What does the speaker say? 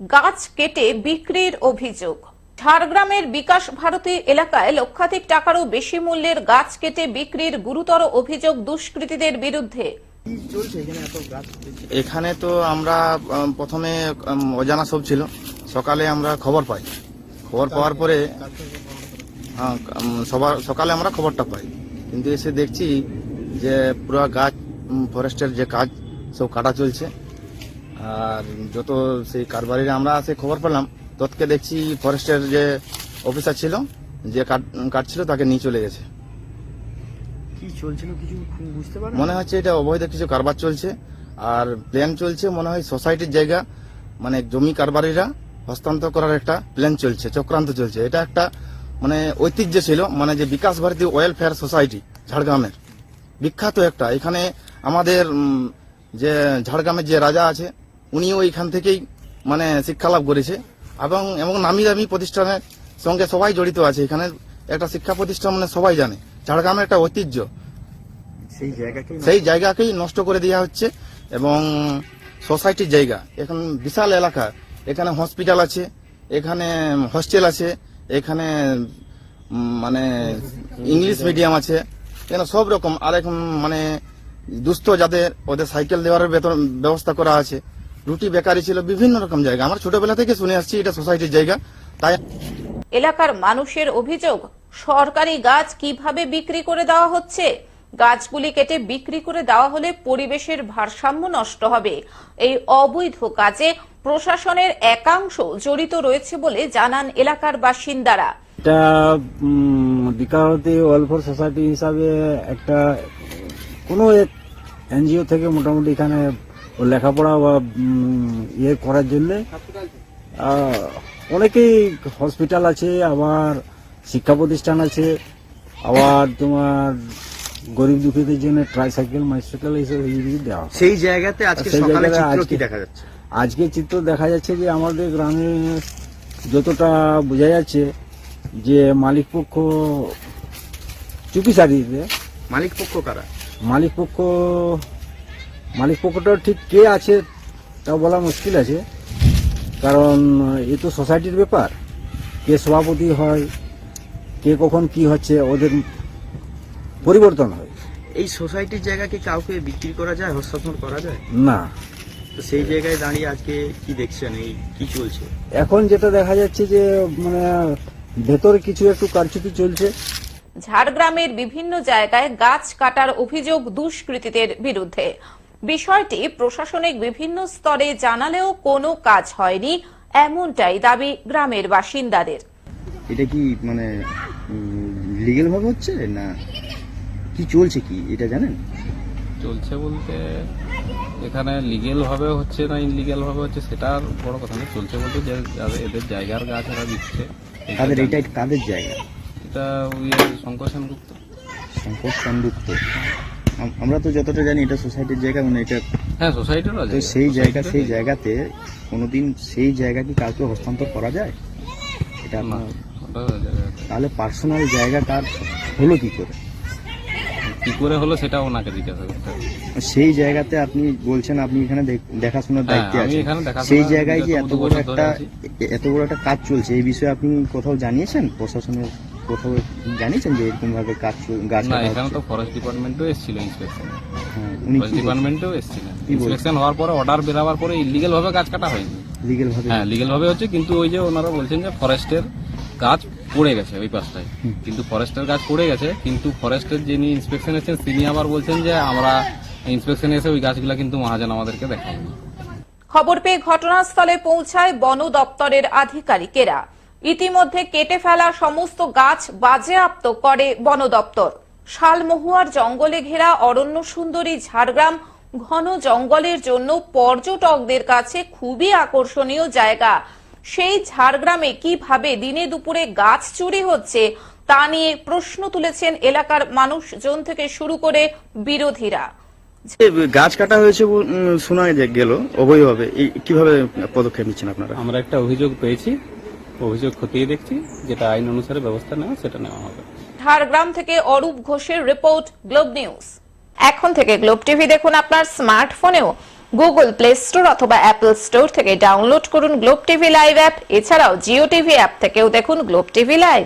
গাছ কেটে বিক্রির অভিযোগ। ঝাড়গ্রামের বিকাশ ভারতী এলাকায় লক্ষাধিক টাকারও বেশি মূল্যের গাছ কেটে বিক্রির গুরুতর অভিযোগ দুষ্কৃতীদের বিরুদ্ধে। এখানে তো আমরা প্রথমে অজানা সব ছিল। সকালে আমরা খবর পাই। খবর পাওয়ার পরে হ্যাঁ, সবার সকালে আমরা খবরটা পাই। কিন্তু এসে দেখছি যে পুরো গাছ ফরেস্টের যে কাজ সব কাটা চলছে। আর যত সেই কারবারিরা আমরা সে খবর পেলাম তৎকে দেখছি ফরেস্টের যে অফিসার ছিল যে কাট- কাটছিল তাকে নিয়ে চলে গেছে। কি চলছিল কিছু বুঝতে মনে হচ্ছে এটা অবৈধ কিছু কারবার চলছে আর প্ল্যান চলছে মনে হয় সোসাইটির জায়গা মানে জমি কারবারিরা হস্তান্তর করার একটা প্ল্যান চলছে চক্রান্ত চলছে। এটা একটা মানে ঐতিহ্য ছিল মানে যে বিকাশ ভারতী ওয়েলফেয়ার সোসাইটি ঝাড়গ্রামের। বিখ্যাত একটা এখানে আমাদের যে ঝাড়গ্রামের যে রাজা আছে উনিও এখান থেকেই মানে শিক্ষা লাভ করেছে। এবং এবং নামি দামি প্রতিষ্ঠানের সঙ্গে সবাই জড়িত আছে। এখানে একটা শিক্ষা প্রতিষ্ঠান মানে সবাই জানে। ঝাড়গ্রামের একটা ঐতিহ্য। সেই জায়গাকেই নষ্ট করে দেওয়া হচ্ছে। এবং সোসাইটির জায়গা। এখন বিশাল এলাকা। এখানে হসপিটাল আছে। এখানে হস্টেল আছে। এখানে মানে ইংলিশ মিডিয়াম আছে। এখানে সব রকম। আর এখন মানে দুস্থ যাদের ওদের সাইকেল দেওয়ার বেতন ব্যবস্থা করা আছে। রুটি বেকারি ছিল বিভিন্ন রকম জায়গা। আমার ছোটবেলা থেকে শুনে আসছি এটা সোসাইটির জায়গা। তাই এলাকার মানুষের অভিযোগ সরকারি গাছ কীভাবে বিক্রি করে দেওয়া হচ্ছে? গাছগুলি কেটে বিক্রি করে দেওয়া হলে পরিবেশের ভারসাম্য নষ্ট হবে। এই অবৈধ কাজে প্রশাসনের একাংশ জড়িত রয়েছে বলে জানান এলাকার বাসিন্দারা। এটা বিকারতী ওয়েলফেয়ার সোসাইটি হিসাবে একটা কোনো এক এনজিও থেকে মোটামুটি এখানে ও লেখাপড়া বা ইয়ে করার জন্য অনেকেই হসপিটাল আছে আবার শিক্ষা প্রতিষ্ঠান আছে আবার তোমার গরিব দুঃখীদের জন্য ট্রাইসাইকেল মাইসাইকেল এইসব দেওয়া। সেই জায়গাতে আজকে সেই সকালে চিত্র কি দেখা যাচ্ছে? আজকে চিত্র দেখা যাচ্ছে যে আমাদের গ্রামে যতটা বোঝা যাচ্ছে যে মালিক পক্ষ চুপি সারিয়ে মালিক পক্ষ কারা? মালিক পক্ষ মালিক পক্ষটা ঠিক কে আছে তাও বলা মুশকিল আছে। কারণ এ তো সোসাইটির ব্যাপার। কে সভাপতি হয় কে কখন কি হচ্ছে ওদের পরিবর্তন হয়। এই সোসাইটির জায়গাকে কাউকে বিক্রি করা যায় হস্তান্তর করা যায়? না। তো সেই জায়গায় দাঁড়িয়ে আজকে কি দেখছেন এই কি চলছে? এখন যেটা দেখা যাচ্ছে যে মানে ভেতরে কিছু একটু কারচুপি চলছে। ঝাড়গ্রামের বিভিন্ন জায়গায় গাছ কাটার অভিযোগ দুষ্কৃতীদের বিরুদ্ধে। বিষয়টি প্রশাসনিক বিভিন্ন স্তরে জানালেও কোনো কাজ হয়নি এমনটাই দাবি গ্রামের বাসিন্দাদের। এটা কি মানে লিগেল ভাবে হচ্ছে না কি চলছে কি এটা জানেন? চলছে বলতে এখানে লিগেল ভাবে হচ্ছে না ইনলিগেল ভাবে হচ্ছে সেটা আর বড় কথা না। চলছে বলতে যে যাদের এদের জায়গার গাছ এরা দিচ্ছে। তাদের। এটা কাদের জায়গা। এটা ওই শঙ্কর সেনগুপ্ত। সংযুক্ত আম- আমরা তো যতটা জানি এটা সোসাইটির জায়গা মানে এটা হ্যাঁ সোসাইটিরও তো সেই জায়গা সেই জায়গাতে কোনোদিন সেই জায়গা কি কাউকে হস্তান্তর করা যায়? এটা তাহলে পার্সোনাল জায়গা কার হলো কি করে? কি করে হলো সেটা ওনাকে জিজ্ঞাসা করতে সেই জায়গাতে আপনি বলছেন আপনি এখানে দেখ- দেখাশোনার হ্যাঁ, দায়িত্বে আছেন। সেই জায়গায় কি এত বড় একটা এত বড় একটা কাজ চলছে? এই বিষয়ে আপনি কোথাও জানিয়েছেন প্রশাসনের কোথাও জানিয়েছেন যে এরকম ভাবে কাজ গাছ না এখানে তো ফরেস্ট ডিপার্টমেন্টও এসেছিল ইন্সপেকশন হ্যাঁ, উনি ফরেস্ট ডিপার্টমেন্টও এসেছিলেন ইন্সপেকশন হওয়ার পরে অর্ডার বেরাবার পরে ইলিগেল ভাবে গাছ কাটা হয়নি। লিগেল ভাবে হ্যাঁ লিগেল ভাবে হচ্ছে কিন্তু ওই যে ওনারা বলছেন যে ফরেস্টের গাছ পড়ে গেছে ওই পাশটায়। কিন্তু ফরেস্টের গাছ পড়ে গেছে কিন্তু ফরেস্টের যিনি ইন্সপেকশন এসেছেন তিনি আবার বলছেন যে আমরা ইন্সপেকশন এসে ওই গাছগুলা কিন্তু মহাজন আমাদেরকে দেখাবো। খবর পেয়ে ঘটনাস্থলে পৌঁছায় বন দপ্তরের আধিকারিকেরা। ইতিমধ্যে কেটে ফেলা সমস্ত গাছ বাজেয়াপ্ত করে বন দপ্তর। শালমহুয়ার জঙ্গলে ঘেরা অরণ্য সুন্দরী ঝাড়গ্রাম ঘন জঙ্গলের জন্য পর্যটকদের কাছে খুবই আকর্ষণীয় জায়গা। সেই ঝাড়গ্রামে কীভাবে দিনে দুপুরে গাছ চুরি হচ্ছে তা নিয়ে প্রশ্ন তুলেছেন এলাকার মানুষজন থেকে শুরু করে বিরোধীরা। গাছ কাটা হয়েছে শোনা গেল অবৈধভাবে কীভাবে পদক্ষেপ নিচ্ছেন আপনারা? আমরা একটা অভিযোগ পেয়েছি অভিযোগ খতিয়ে দেখছি, যেটা আইন অনুসারে ব্যবস্থা নেওয়া, সেটা নেওয়া হবে। ঝাড়গ্রাম থেকে অরূপ ঘোষের রিপোর্ট, গ্লোব নিউজ। এখন থেকে গ্লোব টিভি দেখুন আপনার স্মার্টফোনেও। গুগল প্লে স্টোর অথবা অ্যাপল স্টোর থেকে ডাউনলোড করুন গ্লোব টিভি লাইভ অ্যাপ। এছাড়াও জিও টিভি অ্যাপ থেকেও দেখুন গ্লোব টিভি লাইভ।